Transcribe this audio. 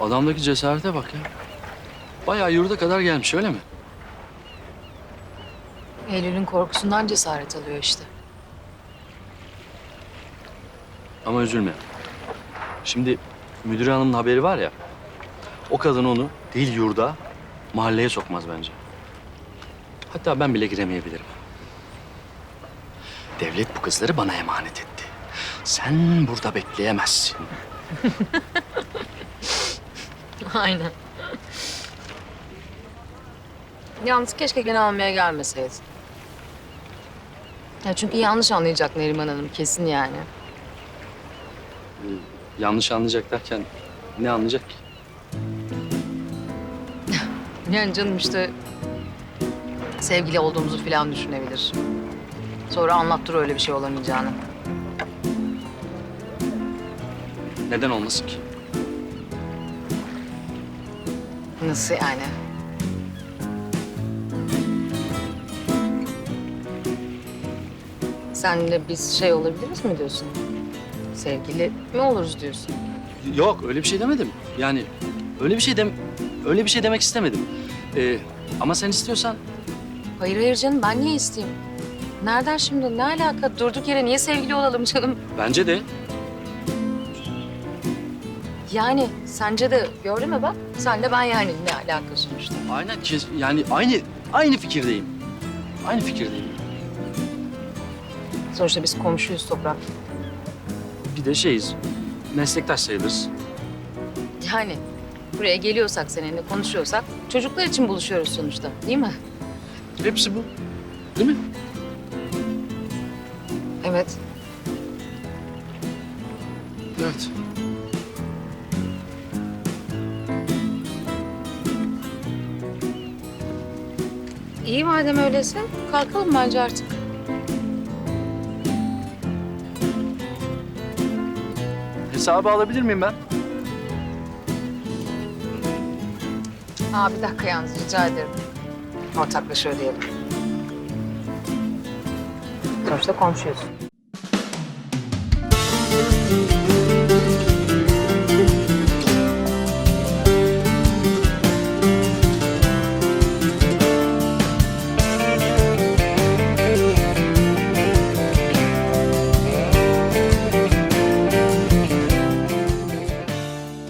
Adamdaki cesarete bak ya. Bayağı yurda kadar gelmiş öyle mi? Eylül'ün korkusundan cesaret alıyor işte. Ama üzülme. Şimdi müdür hanımın haberi var ya. O kadın onu değil yurda mahalleye sokmaz bence. Hatta ben bile giremeyebilirim. Devlet bu kızları bana emanet etti. Sen burada bekleyemezsin. Aynen. Yalnız keşke gene almaya gelmeseydin. Ya çünkü yanlış anlayacak Neriman Hanım kesin yani. Yanlış anlayacak derken ne anlayacak ki? Yani canım işte sevgili olduğumuzu falan düşünebilir. Sonra anlattır öyle bir şey olamayacağını. Neden olmasın ki? Nasıl yani? Senle biz şey olabiliriz mi diyorsun? Sevgili mi oluruz diyorsun? Yok öyle bir şey demedim. Yani öyle bir şey dem öyle bir şey demek istemedim. Ee, ama sen istiyorsan Hayır hayır canım ben niye isteyeyim? Nereden şimdi? Ne alaka? Durduk yere niye sevgili olalım canım? bence de Yani sence de gördün mü bak? Senle ben yani ne alaka sonuçta? aynen kes, yani aynı aynı fikirdeyim. Aynı fikirdeyim. Sonuçta biz komşuyuz Toprak. Bir de şeyiz. Meslektaş sayılırız. Yani buraya geliyorsak seninle konuşuyorsak çocuklar için buluşuyoruz sonuçta değil mi? Hepsi bu. Değil mi? Evet. Evet. İyi madem öyleyse kalkalım bence artık. Hesabı alabilir miyim ben? Aa bir dakika yalnız rica ederim. Ortaklaşa ödeyelim. Sonuçta komşuyuz.